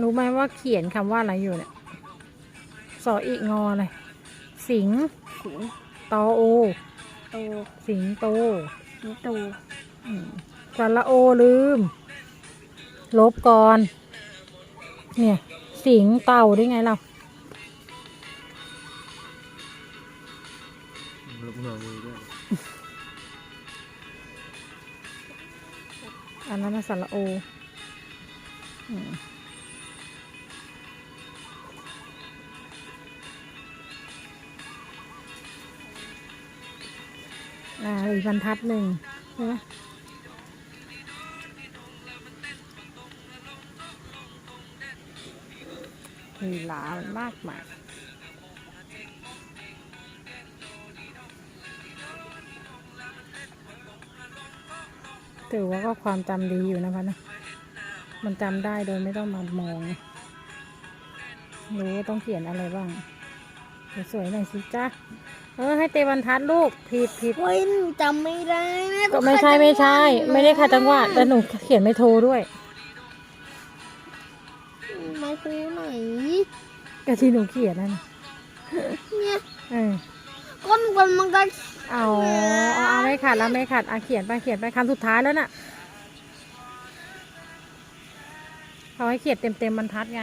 รู้ไหมว่าเขียนคำว่าอะไรอยู่เนี่ยสออีกงอเลย สิงสิงตอโอ โตสิงโตสิงโตอืมสระโอลืม ลบก่อน เนี่ย สิงเต่าได้ไงเรา ลูกน้องมือด้วยอันนั้นน่ะสระโออืม อ่าอีกบรรทัดหนึ่งใช่ไหมมีหลามมากมายถือว่าก็ความจำดีอยู่นะพัดนะ มันจำได้โดยไม่ต้องมามองรู้ว่าต้องเขียนอะไรบ้าง สวยหน่อยสิจ้า เออให้เตบรรทัดลูกผิดผิด เฮ้ยหนูจำไม่ได้แม่ก็ไม่ใช่ไม่ใช่ ไม่ได้ขัดจังหวะแต่หนูเขียนไม่โทรด้วยมาคูไหนก็ที่หนูเขียนนั่นน่ะเนี่ยเออก้นกันมันก็เอาเอาเอาไม่ขัดแล้วไม่ขัดอะเขียนไปเขียนไปคำสุดท้ายแล้วน่ะเขาให้เขียนเต็มเต็มๆบรรทัดไง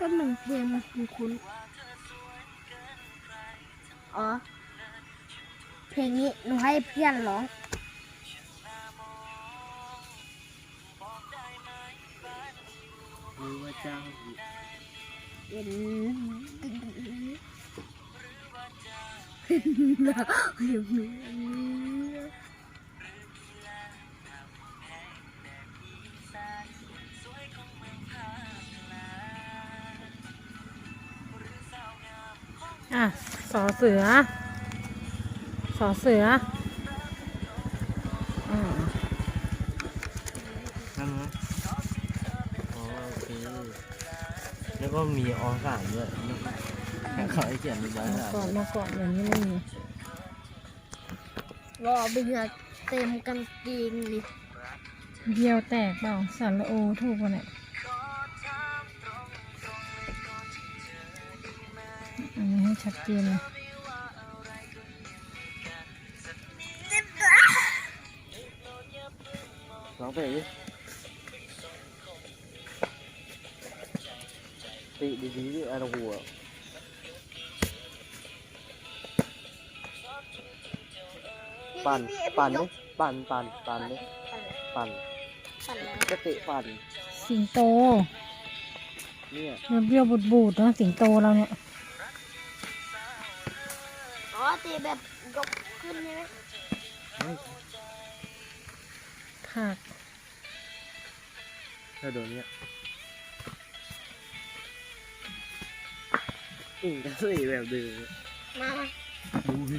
ก็หนึ่งเพลงมันคุ้นคุ้นอ๋อ เพลงนี้หนูให้เพื่อนร้องรู้ว่าเจ้าเป็น อะสอเสือ สอเสืออืมนั่นไหมอ๋อโอเคแล้วก็มีอสามด้วยเขาให้เขียนเป็นภาเมื่อษาก่อนเมื่อก่อนอย่างนี้ไม่มีรอเบื่อเต็มกางเกงเลยเดียวแตกเปล่าสระโอถูกป่ะเนี่ย อันนี้ให้ชัดเจนเลยร้องไปดิติดีๆดิอะไรหัวปั่นปั่นดิปั่นปั่นปั่นดิปั่นปั่นแล้วก็ติปั่นสิงโตเนี่ยเรียวๆบูดๆเนาะสิงโตเราเนี่ยอ๋อ ตีแบบยกขึ้นใช่ไหมเฮ้ยผักถ้าโดนเนี้ยอืมก็สีแบบเดิมมาดูพิ